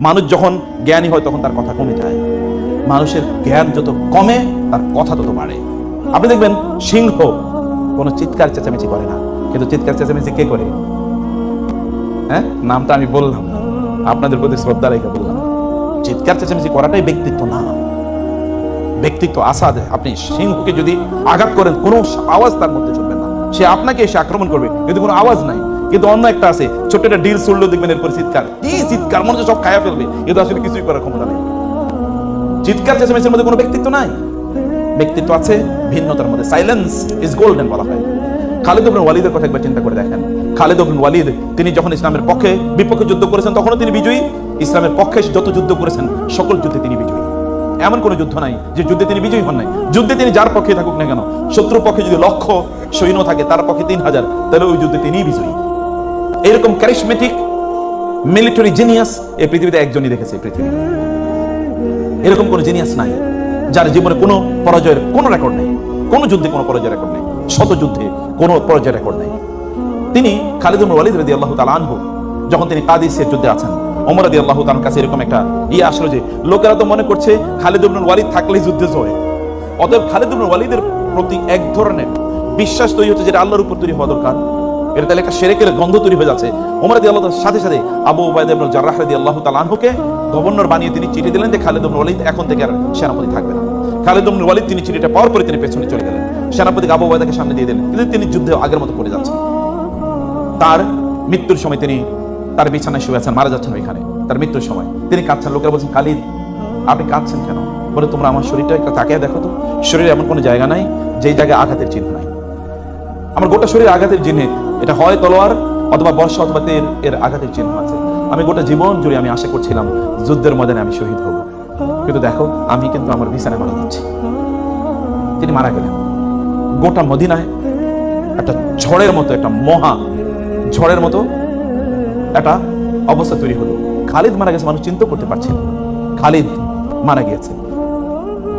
মানুষ যখন জ্ঞানী হয়, তখন তার কথা কমে যায়। মানুষের জ্ঞান যত কমে, তার কথা তত বাড়ে। আপনি দেখবেন, সিংহ কোনো চিৎকার চেঁচামেচি করে না। কিন্তু চিৎকার চেঁচামেচি কে করে? হ্যাঁ? নামটা আমি বললাম। আপনাদের প্রতি শ্রদ্ধা রেখে বললাম। চিৎকার চেঁচামেচি করাটাই ব্যক্তিত্ব না। ব্যক্তিত্ব আশা দেয় আপনি সিংহকে যদি আঘাত করেন, কোনো আওয়াজ তার মধ্যে চলবে না। সে আপনাকে এসে আক্রমণ করবে। কিন্তু কোনো আওয়াজ নাই। কিন্তু অন্য একটা আছে, ছোট্ট একটা ডিল শুনলেও দেখবেন এরপরে চিৎকার। কি চিৎকার? মনে সব খায়া ফেলবে। কিন্তু আসলে কিছুই করার ক্ষমতা নেই। চিৎকার চেঁচামেচির মধ্যে কোনো ব্যক্তিত্ব নাই। ব্যক্তিত্ব আছে, ভিন্নতার মধ্যে। সাইলেন্স ইজ গোল্ডেন বলা হয়। খালিদ ইবনে ওয়ালিদের কথা একবার চিন্তা করে দেখেন। খালিদ ইবনে ওয়ালিদ, তিনি যখন ইসলামের পক্ষে বিপক্ষে যুদ্ধ করেছেন, তখনও তিনি বিজয়ী। ইসলামের পক্ষে যত যুদ্ধ করেছেন, সকল যুদ্ধে তিনি বিজয়ী। এমন কোনো যুদ্ধ নাই যে যুদ্ধে তিনি বিজয়ী হন নাই। যুদ্ধে তিনি যার পক্ষে থাকুক না কেন শত্রু পক্ষে যদি লক্ষ্য সৈন্য থাকে, তার পক্ষে তিন হাজার, তাহলে ওই যুদ্ধে তিনিই বিজয়ী। এরকম ক্যারিসমেটিক মিলিটারি জিনিয়াস এই পৃথিবীতে একজনই দেখেছে পৃথিবী। এরকম কোনো জিনিয়াস নাই, যার জীবনে কোনো পরাজয়ের কোনো রেকর্ড নেই, কোনো যুদ্ধে কোনো পরাজয় রেকর্ড নেই, শত যুদ্ধে কোনো পরাজয় রেকর্ড নেই। তিনি খালিদ ইবনে ওয়ালিদ রাদিয়াল্লাহু তাআলা আনহু, যখন তিনি কাদিসের যুদ্ধে আছেন, ওমর আল্লাহ তাআলার কাছে এরকম একটা ইয়ে আসলো যে, লোকেরা তো মনে করছে খালিদ ইবনে ওয়ালিদ থাকলেই যুদ্ধে জয়। অতএব খালিদ ইবনে ওয়ালিদের প্রতি এক ধরনের বিশ্বাস তৈরি হচ্ছে যেটা আল্লাহর উপর তৈরি হওয়া দরকার। এটা তাহলে একটা সেরেকের গন্ধ তৈরি হয়ে যাচ্ছে। ওমর রাদিয়াল্লাহু তাআলার সাথে সাথে আবু উবাইদা ইবনে জাররাহ রাদিয়াল্লাহু তাআলা আনহুকে গভর্নর বানিয়ে তিনি চিঠি দিলেন যে খালিদ ইবনে ওয়ালিদ এখন থেকে আর সেনাপতি থাকবে না। খালিদ ইবনে ওয়ালিদ তিনি চিঠিটা পাওয়ার পরে তিনি পেছনে চলে গেলেন। সেনাপতি আবু উবাইদাকে সামনে দিয়ে দিলেন। কিন্তু তিনি যুদ্ধে আগের মতো করে যাচ্ছেন। তার মৃত্যুর সময় তিনি তার বিছানায় শুয়ে আছেন, মারা যাচ্ছেন ওইখানে। তার মৃত্যুর সময়। তিনি কাঁদছেন, লোকেরা বলছেন, খালিদ, আপনি কাঁদছেন কেন? বলে, তোমরা আমার শরীরটা একটু তাকিয়ে দেখো তো। শরীরে এমন কোনো জায়গা নাই, যেই জায়গায় আঘাতের চিহ্ন নাই। আমার গোটা শরীরে আঘাতের চিহ্নে। এটা হয় তলোয়ার অথবা বর্ষা অথবা তের এর আঘাতের চিহ্ন আছে। আমি গোটা জীবন জুড়ে আমি আশা করছিলাম, যুদ্ধের ময়দানে আমি শহীদ হব। কিন্তু দেখো, আমি কিন্তু আমার বিছানায় মারা যাচ্ছি। তিনি মারা গেলেন। গোটা মদিনায় একটা ঝড়ের মতো, একটা মহা ঝড়ের মতো একটা অবস্থা তৈরি হলো। খালিদ মারা গেছে, মানুষ চিন্তা করতে পারছে খালিদ মারা গিয়েছে।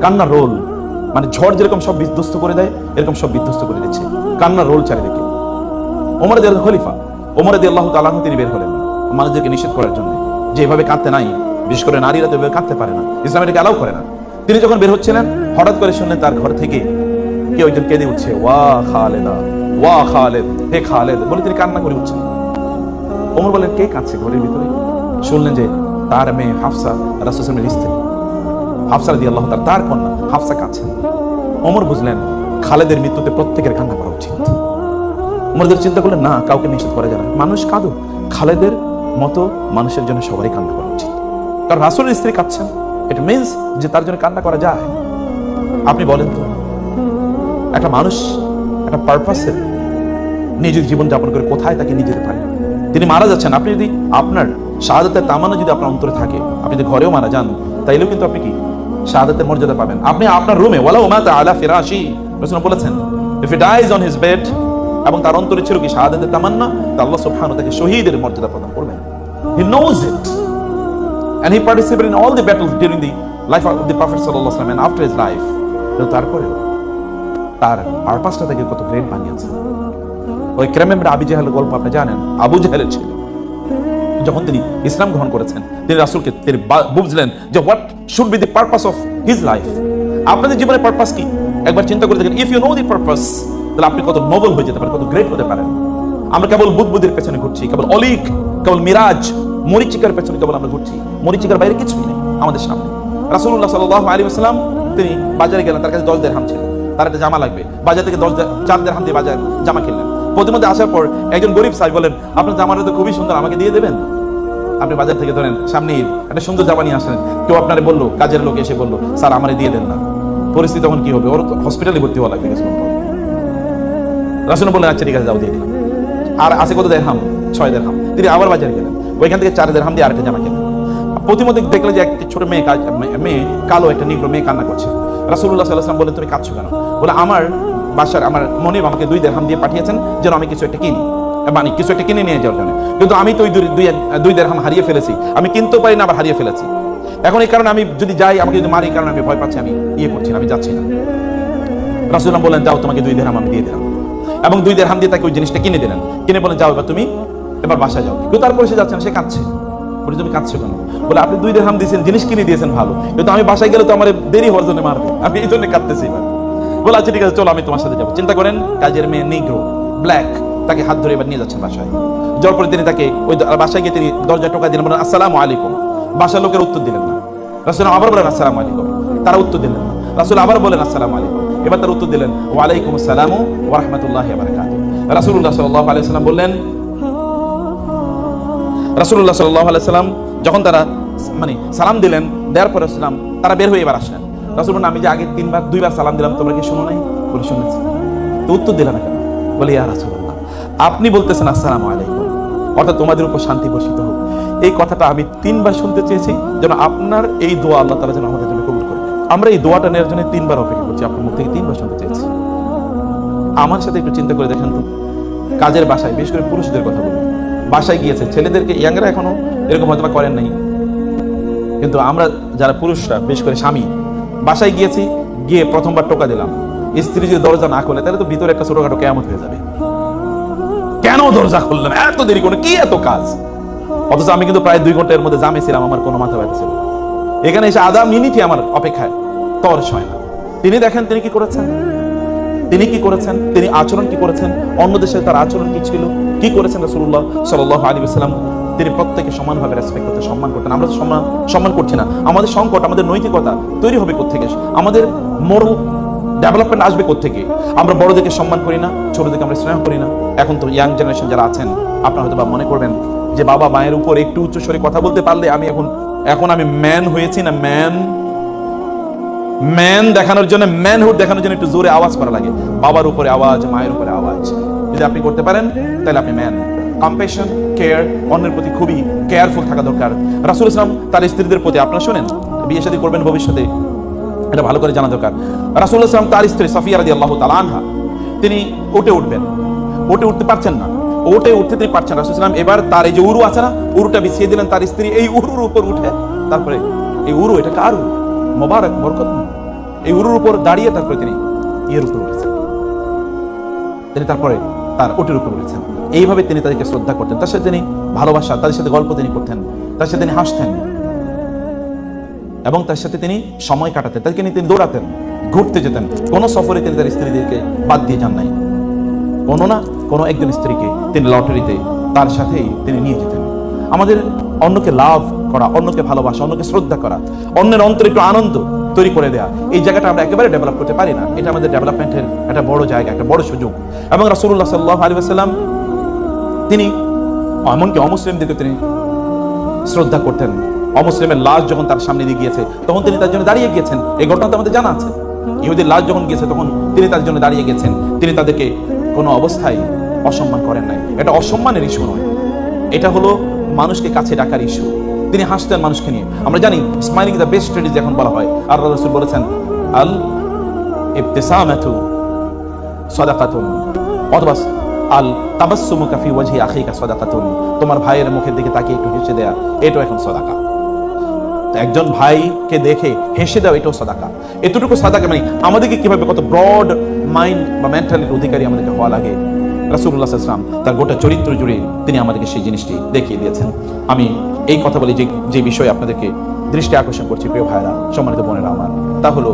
কান্নার রোল। মানে ঝড় যেরকম সব বিধ্বস্ত করে দেয়, এরকম সব বিধ্বস্ত করে দিচ্ছে। কান্নার রোল চারিদিকে। ওমর দিয়ে খলিফা, ওমর দিয়ে আল্লাহ তালাহ তিনি বের হলেন মানুষদেরকে নিষেধ করার জন্য। যে এভাবে কাঁদতে নাই, বিশেষ করে নারীরা তো এভাবে কাঁদতে পারে না ইসলাম এটাকে অ্যালাউ করে না। তিনি যখন বের হচ্ছিলেন, হঠাৎ করে শুনলেন তার ঘর থেকে কেউ একজন কেঁদে উঠছে, ওয়া খালেদা, ওয়া খালেদ, হে খালেদ। বলে তিনি কান্না করে উঠছেন। ওমর বলেন কে কাঁদছে ঘরের ভিতরে? শুনলেন যে তার মেয়ে হাফসা রাসুসলামের স্ত্রী। হাফসা রাদি আল্লাহ তার তার কন্যা হাফসা কাঁদছেন ওমর বুঝলেন, খালেদের মৃত্যুতে প্রত্যেকের কান্না করা উচিত। ওমরদের চিন্তা করলেন, না, কাউকে নিষেধ করা যায় না। মানুষ কাঁদুক। খালেদের মতো মানুষের জন্য সবারই কান্না করা উচিত। কারণ রাসুলের স্ত্রী কাঁদছেন। এটা মিনস যে তার জন্য কান্না করা যায়। আপনি বলেন তো, একটা মানুষ একটা পারপাসে নিজের জীবন যাপন করে কোথায় তাকে নিয়ে যেতে পারে? তিনি মারা যাচ্ছেন। আপনি যদি আপনার শাহাদাতের তামান্না যদি আপনার অন্তরে থাকে, আপনি যদি ঘরেও মারা যান, তাইলেও কিন্তু আপনি কি? শাহাদাতের মর্যাদা পাবেন। আপনি আপনার রুমে ওয়ালা উমাতা আলা ফিরাশি, রাসূল বলেছেন if he dies on his bed এবং তার অন্তরে ছিল কি শাহাদাতের তামান্না, তা আল্লাহ সুবহানাহু তাকে শহীদের মর্যাদা প্রদান করবেন। He knows it he participated in all the battles during the life of the Prophet sallallahu alaihi wasallam and after his life. কিন্তু তারপরেও তার পারপাসটা থেকে কত গ্রেট বানিয়েছে? ওই ক্রেমের আবি জাহেলের গল্প আপনি জানেন? আবু জাহেলের ছেলে। যখন তিনি ইসলাম গ্রহণ করেছেন, তিনি রাসূলকে, তিনি বুঝলেন যে what should be the purpose of his life আপনাদের জীবনের পারপাস কি? একবার চিন্তা করে দেখেন if you know the purpose তাহলে আপনি কত নোবেল হয়ে যেতে পারেন, কত গ্রেট হতে পারেন। আমরা কেবল বুদবুদের পেছনে ঘুরছি, কেবল অলিক, কেবল মিরাজ, মরিচিকার পেছনে কেবল আমরা ঘুরছি, মরিচিকার বাইরে কিছুই নেই আমাদের সামনে। রাসূলুল্লাহ সাল্লাল্লাহু আলাইহি ওয়াসাল্লাম, তিনি বাজারে গেলেন, তার কাছে দশ দেড়হাম ছিল। তার একটা জামা লাগবে, বাজার থেকে দশ চার দেড়হাম দিয়ে বাজার জামা কিনলেন। প্রতিমধ্যে আসার পর একজন গরিব সাহেব বলেন, আপনার জামাটা তো খুবই সুন্দর, আমাকে দিয়ে দেবেন? আপনি বাজার থেকে ধরেন, সামনে ঈদ একটা সুন্দর জামা নিয়ে আসলেন কেউ আপনারে বলল, কাজের লোক এসে বলল, স্যার, আমারে দিয়ে দেন না। পরিস্থিতি তখন কি হবে? ওর হসপিটালে ভর্তি হওয়া লাগবে কিছুক্ষণ পর বললেন আচ্ছা ঠিক আছে, যাও, দিয়ে দিলাম। আর আছে কত দেড়হাম? ছয় দেড়হাম। তিনি আবার বাজারে গেলেন। ওইখান থেকে চার দেড়হাম দিয়ে আরেকটা জামা কিনলেন। প্রতিমধ্যে দেখলেন যে একটি ছোট মেয়ে কাজ- মেয়ে, কালো একটা নিগ্র মেয়ে কান্না করছে। রাসুল্লাহ সাল্লাম বলেন তুমি কাঁদছো কেন? বলে, আমার বাসার, আমার মনিব আমাকে দুই দেড়হাম দিয়ে পাঠিয়েছেন, যেন আমি কিছু একটা কিনি। মানে কিছু একটা কিনে নিয়ে যাওয়ার জন্য। কিন্তু আমি তো দুই দুই দেড়হাম হারিয়ে ফেলেছি। আমি কিনতেও পারি না, আবার হারিয়ে ফেলেছি। এখন এই কারণে আমি যদি যাই, আমাকে যদি মারি কারণে আমি ভয় পাচ্ছি, আমি ইয়ে করছি আমি যাচ্ছি না। রাসুলাম বললেন, যাও, তোমাকে দুই দেড়হাম আমি দিয়ে দিলাম। এবং দুই দেড়হাম দিয়ে তাকে ওই জিনিসটা কিনে দিলেন। কিনে বলেন যাও, এবার তুমি এবার বাসায় যাও। কিন্তু তারপরে সে যাচ্ছে না, সে কাঁদছে। বলে, তুমি কাঁদছো কেন? বলে, আপনি দুই দেড়হাম দিয়েছেন, জিনিস কিনে দিয়েছেন ভালো। কিন্তু আমি বাসায় গেলে তো আমার দেরি হওয়ার জন্য মারবে। আমি এই জন্য কাঁদতেছি এবার। বলে আচ্ছা ঠিক আছে, চলো, আমি তোমার সাথে যাব। চিন্তা করেন, কাজের মেয়ে নিগ্রো ব্ল্যাক তাকে হাত ধরে এবার নিয়ে যাচ্ছেন বাসায়। যাওয়ার পরে তিনি তাকে ওই বাসায় গিয়ে তিনি দরজা টোকা দিলেন বলেন, আসসালামু আলাইকুম। বাসার লোকের উত্তর দিলেন না। রাসুল আবার বলেন, আসসালামু আলাইকুম। তারা উত্তর দিলেন না। রাসুল আবার বলেন, আসসালামু আলাইকুম। এবার তার উত্তর দিলেন, ওয়ালাইকুম আসসালাম ওয়া রাহমাতুল্লাহি ওয়া বারাকাতুহু। রাসূলুল্লাহ সাল্লাল্লাহু আলাইহি সাল্লাম বললেন, রাসূলুল্লাহ সাল্লাল্লাহু আলাইহি সাল্লাম যখন তারা মানে সালাম দিলেন, দেওয়ার পরে সালাম তারা বের হয়ে এবার আসলেন। রাসূল বললেন, আমি যে আগে তিনবার দুইবার সালাম দিলাম, তোমরা কি শুনো নাই? বলে, শুনেছি। তো উত্তর দিলাম না কেন? বলে, ইয়া রাসূলুল্লাহ। আপনি বলতেছেন, আসসালামু আলাইকুম। অর্থাৎ তোমাদের উপর শান্তি বর্ষিত হোক। এই কথাটা আমি তিনবার শুনতে চেয়েছি, যেন আপনার এই দোয়া আল্লাহ তাআলা যেন আমাদের জন্য কবুল করে। আমরা এই দোয়াটা নেওয়ার জন্য তিনবার অপেক্ষা করছি, আপনার মুখ থেকে তিনবার শুনতে চেয়েছি। আমার সাথে একটু চিন্তা করে দেখেন তো, কাজের বাসায়, বিশেষ করে পুরুষদের কথা বলুন বাসায় গিয়েছে, ছেলেদেরকে, ইয়াংরা এখনও এরকম হয়তো করেন নাই। কিন্তু আমরা যারা পুরুষরা, বিশেষ করে স্বামী, বাসায় গিয়েছি, গিয়ে প্রথমবার টোকা দিলাম। স্ত্রী যদি দরজা না খোলে, তাহলে তো ভিতরে একটা ছোটখাটো কেমন হয়ে যাবে। কেন দরজা খুললেন এত দেরি করে কি এত কাজ? অথচ আমি কিন্তু প্রায় দুই ঘণ্টার মধ্যে জামে ছিলাম আমার কোনো মাথা ব্যথা ছিল এখানে এসে আধা মিনিটই আমার অপেক্ষায় তর হয় না। তিনি দেখেন তিনি কি করেছেন? তিনি কি করেছেন? তিনি আচরণ কি করেছেন? অন্যদের সাথে তার আচরণ কি ছিল? কি করেছেন রাসূলুল্লাহ সাল্লাল্লাহু আলাইহি ওয়াসাল্লাম? তিনি প্রত্যেকে সমানভাবে রেসপেক্ট করতে সম্মান করতেন। আমরা সম্মান সম্মান করছি না। আমাদের সংকট, আমাদের নৈতিকতা তৈরি হবে কোত্থেকে? আমাদের মোরাল ডেভেলপমেন্ট আসবে কোত্থেকে? আমরা বড়দেরকে সম্মান করি না, ছোটদেরকে আমরা স্নেহ করি না। এখন তো ইয়াং জেনারেশন যারা আছেন, আপনারা হয়তো বা মনে করবেন যে বাবা মায়ের উপর একটু উচ্চ স্বরে কথা বলতে পারলে আমি এখন এখন আমি ম্যান হয়েছি না ম্যান ম্যান দেখানোর জন্য ম্যানহুড দেখানোর জন্য একটু জোরে আওয়াজ করা লাগে। বাবার উপরে আওয়াজ, মায়ের উপরে আওয়াজ। যদি আপনি করতে পারেন, তাহলে আপনি ম্যান কম্পেশন কেয়ার অন্যের প্রতি খুবই কেয়ারফুল থাকা দরকার। রাসুল ইসলাম তার স্ত্রীদের প্রতি, আপনারা শোনেন, বিয়ে শাদী করবেন ভবিষ্যতে। এটা ভালো করে জানা দরকার। রাসুল ইসলাম তার স্ত্রী সাফিয়া রাদি আল্লাহ তালা আনহা, তিনি ওটে উঠবেন। ওটে উঠতে পারছেন না। ওটে উঠতে তিনি পারছেন রাসুল ইসলাম এবার তার এই যে উরু আছে না, উরুটা বিছিয়ে দিলেন তার স্ত্রী। এই উরুর উপর উঠে তারপরে এই উরু, এটা কার মোবারক, বরকত এই উরুর উপর দাঁড়িয়ে তারপরে তিনি ইয়ের উপর উঠেছেন। তিনি তারপরে তার ওটির উপর উঠেছেন। এইভাবে তিনি তাদেরকে শ্রদ্ধা করতেন। তার সাথে তিনি ভালোবাসা, তাদের সাথে গল্প তিনি করতেন। তার সাথে তিনি হাসতেন। এবং তার সাথে তিনি সময় কাটাতেন, তাদেরকে নিয়ে তিনি দৌড়াতেন, ঘুরতে যেতেন। কোন সফরে তিনি তার স্ত্রীদেরকে বাদ দিয়ে যান নাই। কোনো না কোনো একজন স্ত্রীকে তিনি লটারিতে তার সাথেই তিনি নিয়ে যেতেন। আমাদের অন্যকে লাভ করা, অন্যকে ভালোবাসা, অন্যকে শ্রদ্ধা করা, অন্যের অন্তরে একটু আনন্দ তৈরি করে দেয়া, এই জায়গাটা আমরা একেবারে ডেভেলপ করতে পারি না। এটা আমাদের ডেভেলপমেন্টের একটা বড় জায়গা, একটা বড় সুযোগ। এবং রাসূলুল্লাহ সাল্লাল্লাহু আলাইহি ওয়াসাল্লাম তিনি, এমনকি অমুসলিমদেরকে তিনি শ্রদ্ধা করতেন। অমুসলিমের লাশ যখন তার সামনে দিয়ে গিয়েছে, তখন তিনি তার জন্য দাঁড়িয়ে গিয়েছেন। এই ঘটনা তো আমাদের জানা আছে। ইহুদির লাশ যখন গিয়েছে, তখন তিনি তার জন্য দাঁড়িয়ে গেছেন তিনি তাদেরকে কোনো অবস্থায় অসম্মান করেন নাই। এটা অসম্মানের ইস্যু নয়। এটা হলো মানুষকে কাছে ডাকার ইস্যু। তিনি হাসতেন মানুষকে নিয়ে। আমরা জানি, স্মাইলিং দ্য বেস্ট স্ট্রেটেজি এখন বলা হয়। আর রসুল বলেছেন, আল ইবতিসামাতু সাদাকাতুন, অথবা আল তাবাসসুমুকা ফি ওয়াজহি আখিকা সাদাকাতুন। তোমার ভাইয়ের মুখের দিকে তাকিয়ে একটু হেসে দেয়া, এটাও এখন সাদাকা। একজন ভাইকে দেখে হেসে দেওয়া এটাও সাদাকা। এতটুকু সাদাকা মানে আমাদেরকে কীভাবে কত ব্রড মাইন্ড বা মেন্টালিটির অধিকারী আমাদেরকে হওয়া লাগে? আলাইহি ওয়াসাল্লাম তার গোটা চরিত্র জুড়ে তিনি আমাদেরকে সেই জিনিসটি দেখিয়ে দিয়েছেন। আমি এই কথা বলি যে যে বিষয়ে আপনাদেরকে দৃষ্টি আকর্ষণ করছি, প্রিয় ভাইরা সম্মানিত বোনেরা আমার, তা হলো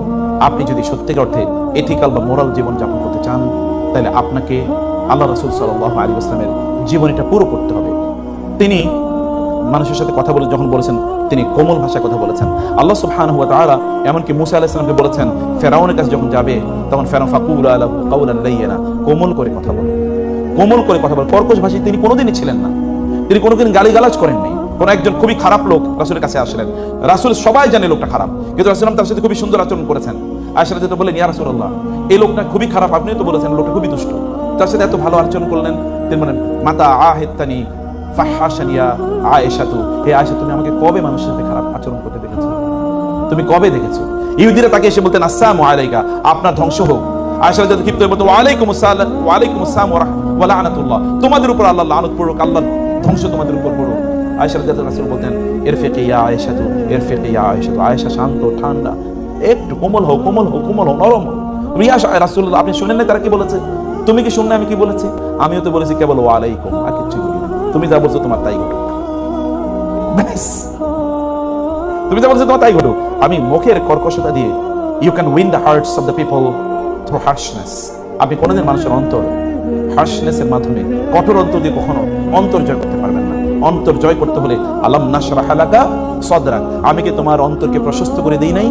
আপনি যদি সত্যিকার অর্থে এথিক্যাল বা মোরাল জীবন যাপন করতে চান, তাহলে আপনাকে আল্লাহ রসুল সাল্লাহ আলী আসলামের জীবনীটা পুরো করতে হবে। তিনি মানুষের সাথে কথা বলে যখন বলেছেন, তিনি কোমল ভাষায় কথা বলেছেন। আল্লাহ সুবহানাহু ওয়া তাআলা এমনকি মুসা আলাইহিস সালামকে বলেছেন, ফেরাউনের কাছে যখন যাবে, তখন ফেরাউন ফাকুল আলা কাউলান লাইয়িনা, কোমল করে কথা বলো। কোমল করে কথা বলো। কর্কশ ভাষী তিনি কোনোদিনই ছিলেন না। তিনি কোনোদিন গালিগালাজ করেননি। কোন একজন খুবই খারাপ লোক রাসুলের কাছে আসলেন। রাসুল সবাই জানে লোকটা খারাপ। কিন্তু রাসূল তার সাথে খুবই সুন্দর আচরণ করেছেন। আয়সা যেটা বলেন ইয়া রাসূলুল্লাহ, এই লোকটা খুবই খারাপ। আপনিও তো বলেছেন, লোকটা খুবই দুষ্ট। তার সাথে এত ভালো আচরণ করলেন? তিনি বলেন মাতা আহেত্তানি ফাহাশানিয়া আয়েশাতু। হে আয়েশা, তুমি আমাকে কবে মানুষের সাথে খারাপ আচরণ করতে দেখেছ? তুমি কবে দেখেছ? ইহুদিরা তাকে এসে বলতেন, আসসালামু আলাইকা, আপনার ধ্বংস হোক। আয়েশা ক্ষিপ্ত হয়ে বলতো, ওয়ালাইকুম আসসালাম ওয়ালাইকুম আসসালাম ওয়া রাহ- ওয়া লানাতুল্লাহ। তোমাদের উপর আল্লাহ লানত পড়ুক, আল্লাহ ধ্বংস তোমাদের উপর পড়ুক। আয়েশা রাসূল বলতেন, ইরফিক ইয়া আয়েশাতু, ইরফিক ইয়া আয়েশাতু। আয়েশা শান্ত, ঠান্ডা, একটু কোমল হও কোমল কোমল নরম রিয়া রাসূলুল্লাহ, আপনি শুনেন না তারা কি বলেছে? তুমি কি শুনলে আমি কি বলেছি? আমিও তো বলেছি কেবল ওয়ালাইকুম, আর না তুমি যা বলছো তোমার তাই ঘটুক। তুমি যা বলছো তোমার তাই ঘটো আমি মুখের কর্কশতা দিয়ে you can win the hearts of the people through harshness আপনি কোনোদিন মানুষের অন্তর হার্শনেসের মাধ্যমে কঠোর অন্তর দিয়ে কখনো অন্তর জয় করতে পারবেন না। অন্তর জয় করতে হলে আলাম নাশরাহ লাকা সদরাক আমি কি তোমার অন্তরকে প্রশস্ত করে দিই নাই?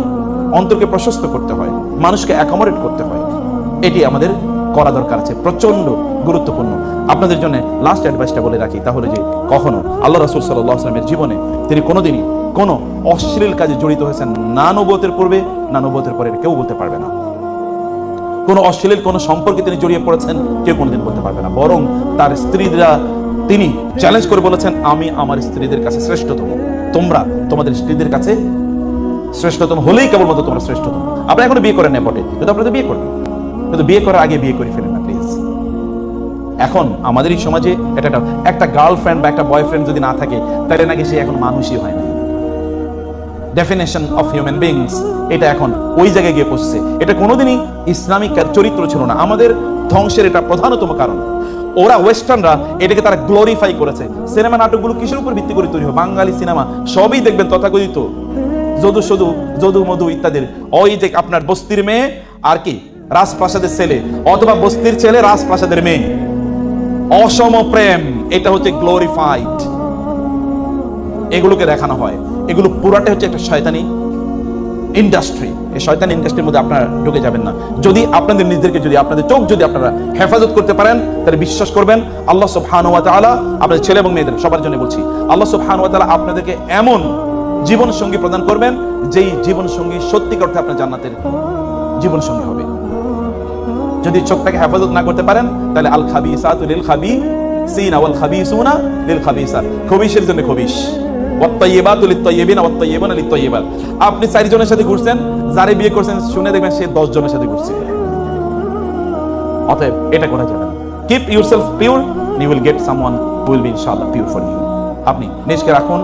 অন্তরকে প্রশস্ত করতে হয়। মানুষকে অ্যাকোমোডেট করতে হয়। এটি আমাদের করা দরকার আছে প্রচণ্ড গুরুত্বপূর্ণ। আপনাদের জন্য লাস্ট অ্যাডভাইসটা বলে রাখি তাহলে যে কখনো আল্লাহ রাসুল সাল্লাহ আসলামের জীবনে তিনি কোনোদিনই কোনো অশ্লীল কাজে জড়িত হয়েছেন না নবতের পূর্বে, না নবতের পরে কেউ বলতে পারবে না। কোনো অশ্লীল, কোনো সম্পর্কে তিনি জড়িয়ে পড়েছেন, কেউ কোনোদিন বলতে পারবে না। বরং তার স্ত্রীরা তিনি চ্যালেঞ্জ করে বলেছেন, আমি আমার স্ত্রীদের কাছে শ্রেষ্ঠতম। তোমরা তোমাদের স্ত্রীদের কাছে শ্রেষ্ঠতম হলেই কেবলমাত্র তোমরা শ্রেষ্ঠতম। আপনারা এখনও বিয়ে করেন না বটে, কিন্তু আপনাদের বিয়ে করবেন। কিন্তু বিয়ে করার আগে বিয়ে করে ফেলেন না প্লিজ এখন আমাদের এই সমাজে এটা একটা গার্লফ্রেন্ড বা একটা বয়ফ্রেন্ড যদি না থাকে, তাহলে নাকি সে এখন মানুষই হয় না ডেফিনেশন অফ হিউম্যান বিংস এটা এখন ওই জায়গায় গিয়ে পৌঁছছে। এটা কোনোদিনই ইসলামিক চরিত্র ছিল না। আমাদের ধ্বংসের এটা প্রধানতম কারণ। ওরা ওয়েস্টার্নরা এটাকে তারা গ্লোরিফাই করেছে। সিনেমা নাটকগুলো কিসের উপর ভিত্তি করে তৈরি হয়? বাঙালি সিনেমা। সবই দেখবেন তথাকথিত। যদু সদু, যদু মধু ইত্যাদির। ওই যে আপনার বস্তির মেয়ে, আর কি? রাজপ্রাসাদের ছেলে অথবা বস্তির ছেলে, রাজপ্রাসাদের মেয়ে। অসম প্রেম, এটা হচ্ছে গ্লোরিফাইড এগুলোকে দেখানো হয়। এগুলো পুরাটা হচ্ছে একটা শয়তানি ইন্ডাস্ট্রি এই শয়তান ইন্ডাস্ট্রির মধ্যে আপনারা ঢুকে যাবেন না। যদি আপনাদের নিজেদেরকে, যদি আপনাদের চোখ যদি আপনারা হেফাজত করতে পারেন, তাহলে বিশ্বাস করবেন, আল্লাহ সুবহান ওয়া তাআলা আপনাদের ছেলে এবং মেয়েদের, সবার জন্য বলছি, আল্লাহ সুবহান ওয়া তাআলা আপনাদেরকে এমন জীবন সঙ্গী প্রদান করবেন, যেই জীবন সঙ্গী সত্যিকার অর্থে আপনার জান্নাতের জীবন সঙ্গী হবে। যদি চোখটাকে হেফাজত না করতে পারেন, তাহলে আল লিল খাবি সিনা ওয়াল লিল খবিশের জন্য খবিশ আপনি চারজনের সাথে ঘুরছেন, যারে বিয়ে করছেন, শুনে দেখবেন সে 10 জনের সাথে ঘুরছে। অতএব এটা করা যাবে না। Keep yourself pure you will get will be ইনশাআল্লাহ পিওর ফর ইউ আপনি নিজকে রাখুন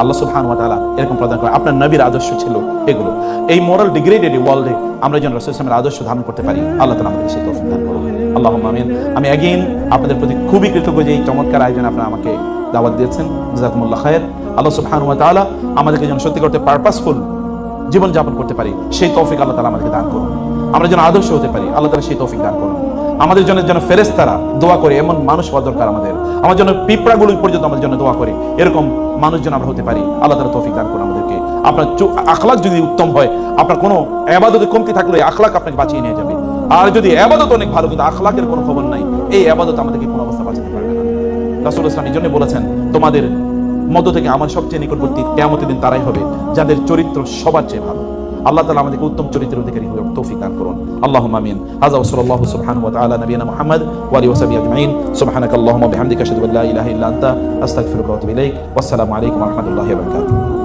আল্লাহ সুবহানাহু ওয়া এরকম প্রদান করেন আপনার নবীর আদর্শ ছিল এগুলো। এই মোরাল ডিগ্রেডেড ওয়ার্ল্ডে আমরা যেন রাসূল সাল্লাল্লাহু আদর্শ ধারণ করতে পারি, আল্লাহ তাআলা আমাদের সেই তৌফিক দান করুন। আল্লাহুম্মা আমিন। আমি অ্যাগেইন আপনাদের প্রতি খুবই কৃতজ্ঞ যে এই চমৎকার আয়োজন আপনারা আমাকে দাওয়াত দিয়েছেন। জাযাকুমুল্লাহ খায়ের আল্লাহ সুবহানাহু ওয়া আমাদেরকে যেন সত্যি করতে পারপাসফুল জীবন যাপন করতে পারি, সেই তৌফিক আল্লাহ তাআলা আমাদেরকে দান করুন। আমরা যেন আদর্শ হতে পারি, আল্লাহ তাআলা সেই তৌফিক দান করুন। আমাদের জন্য যেন ফেরেস্তারা দোয়া করে, এমন মানুষ হওয়া দরকার আমাদের। আমার জন্য পিঁপড়াগুলো পর্যন্ত আমাদের জন্য দোয়া করে। এরকম মানুষ যেন আমরা হতে পারি। আল্লাহ তাআলা তৌফিক দান করুন আমাদেরকে। আপনার আখলাক যদি উত্তম হয়, আপনার কোনো আবাদতে কমতি থাকলে আখলাক আপনাকে বাঁচিয়ে নিয়ে যাবে। আর যদি আবাদত অনেক ভালো, কিন্তু আখলাকের কোনো খবর নাই, এই আবাদত আমাদেরকে কোনো অবস্থা বাঁচাতে পারবে না। রাসূল ইসলাম এই জন্য বলেছেন, তোমাদের মধ্য থেকে আমার সবচেয়ে নিকটবর্তী কেয়ামতের দিন তারাই হবে, যাদের চরিত্র সবার চেয়ে ভালো। আল্লাহ তালা আমাদেরকে উত্তম চরিত্রের অধিকারী হয়ে তৌফিক দান করুন। আল্লাহ মামিন হাযা ওসল্লাহ সুবহান ওয়া তাআলা নবিয়ানা মুহাম্মদ ওয়া আলিহি ওয়া সাহবিহি আজমাইন। সুবহানাকাল্লাহুম্মা বিহামদিকা আশহাদু আল্লা ইলাহা ইল্লা আনতা। আস্তাগফিরুকা ওয়া আতুবু ইলাইক। ওয়াসসালামু আলাইকুম ওয়া রাহমাতুল্লাহি ওয়া বারাকাতুহু।